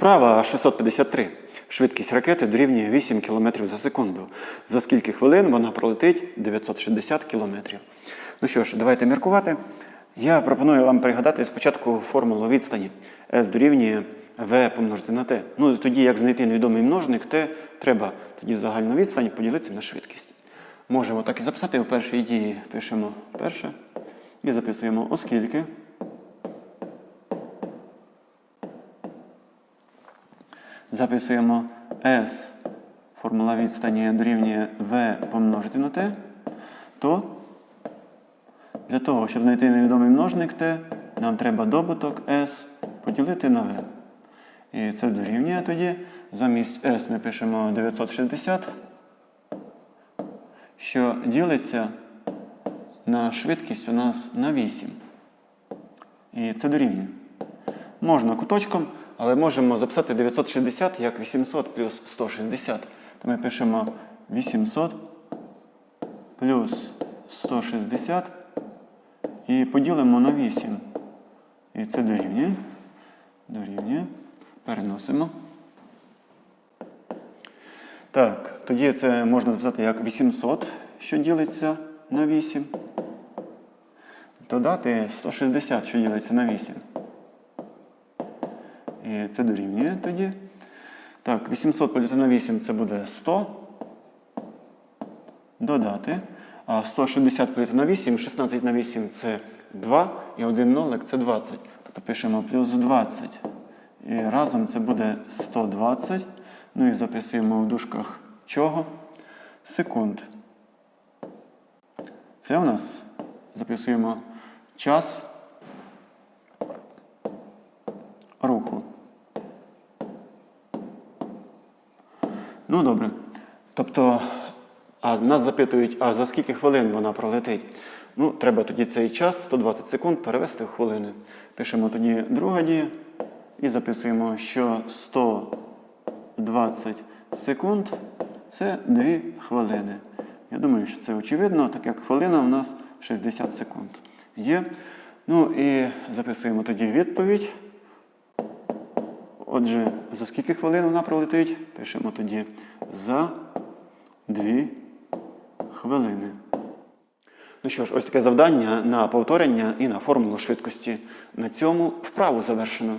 Вправа 653. Швидкість ракети дорівнює 8 км за секунду. За скільки хвилин вона пролетить 960 км. Ну що ж, давайте міркувати. Я пропоную вам пригадати спочатку формулу відстані. S дорівнює V помножити на T. Ну, тоді, як знайти невідомий множник, T треба тоді загальну відстань поділити на швидкість. Можемо так і записати. У першій дії пишемо перше і записуємо оскільки. Записуємо S, формула відстані дорівнює V помножити на T, то для того, щоб знайти невідомий множник T, нам треба добуток S поділити на V. І це дорівнює тоді. Замість S ми пишемо 960, що ділиться на швидкість у нас на 8. І це дорівнює. Можна куточком, але можемо записати 960 як 800 плюс 160. То ми пишемо 800 плюс 160 і поділимо на 8. І це дорівнює. Дорівнює. Переносимо. Так, тоді це можна записати як 800, що ділиться на 8. Додати 160, що ділиться на 8. І це дорівнює тоді. Так, 800 поділити на 8 це буде 100. Додати. А 160 поділити на 8, 16 на 8 це 2. І 1 нолик це 20. Тобто пишемо плюс 20. І разом це буде 120. Ну і записуємо в дужках чого? Секунд. Це у нас записуємо час Ну, добре. Тобто, а нас запитують, а за скільки хвилин вона пролетить? Ну, треба тоді цей час, 120 секунд, перевести в хвилини. Пишемо тоді друга дія і записуємо, що 120 секунд це 2 хвилини. Я думаю, що це очевидно, так як хвилина у нас 60 секунд. Є. Ну і записуємо тоді відповідь. Отже, за скільки хвилин вона пролетить? Пишемо тоді за 2 хвилини. Ну що ж, ось таке завдання на повторення і на формулу швидкості. На цьому вправу завершено.